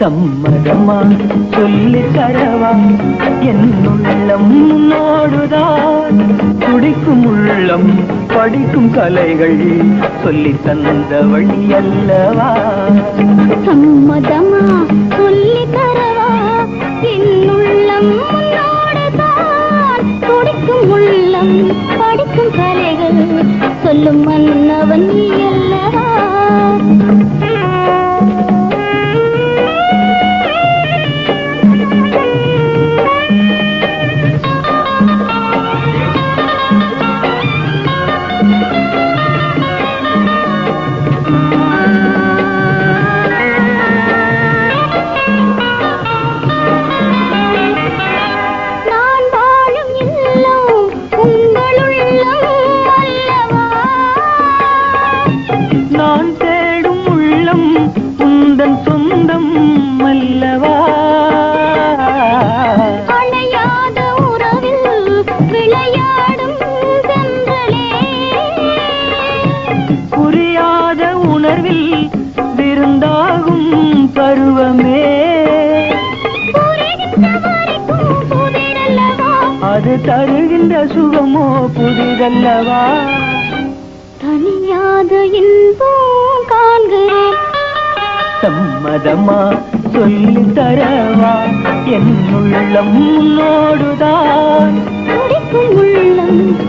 சம்மதமா சொல்லி தரவா? என் உள்ளம் உன்னோடுதான். துடிக்கும் உள்ளம் படிக்கும் கலைகள் சொல்லி தந்த வழி அல்லவா? சம்மதமா சொல்லி தரவா? என் உள்ளம் உன்னோடுதான். துடிக்கும் உள்ளம் படிக்கும் கலைகள் சொல்லும் மன்னவன் உணர்வில் விருந்தாகும் பருவமே. அது தருகின்ற சுகமோ புதிதல்லவா? தனியாத இன்பம் காண்கிறேன். சம்மதமா சொல்லி தரவா? என் உள்ளம் உன்னோடுதான். உள்ளம்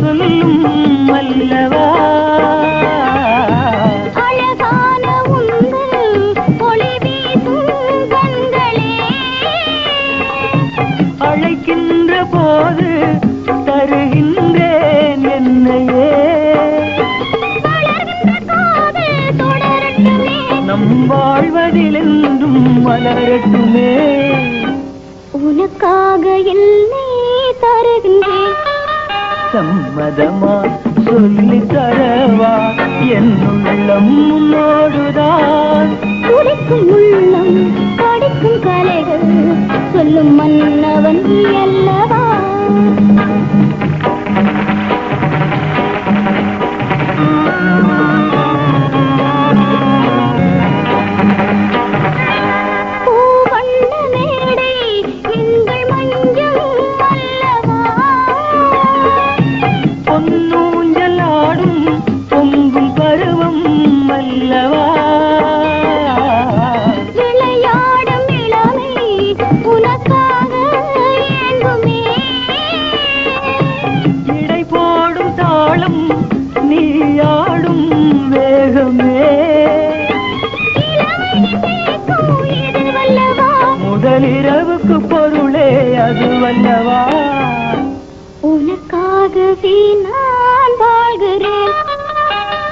சொல்லும் அல்லவா? அழைக்கின்ற போது தருகின்றேன் என்னையே. நம் வாழ்வதிலென்றும் மலரட்டுமே. உனக்காக என்னை தருகின்றேன். சம்மதமா சொல்லி தரவா? என் உள்ளம் உன்னோடுதான். துடிக்கும் உள்ளம் படிக்கும் கலைகள் சொல்லும் மன்னவன்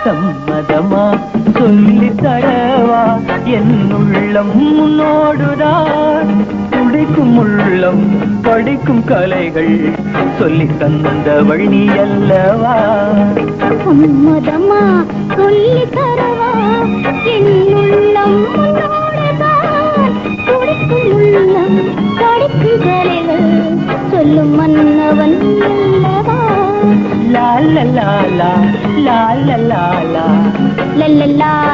சம்மதமா சொல்லி தரவா? என் உள்ளம் உன்னோடுதான் துடிக்கும் உள்ளம் படிக்கும் கலைகள் சொல்லி தந்த வழி அல்லவா? ലാലാ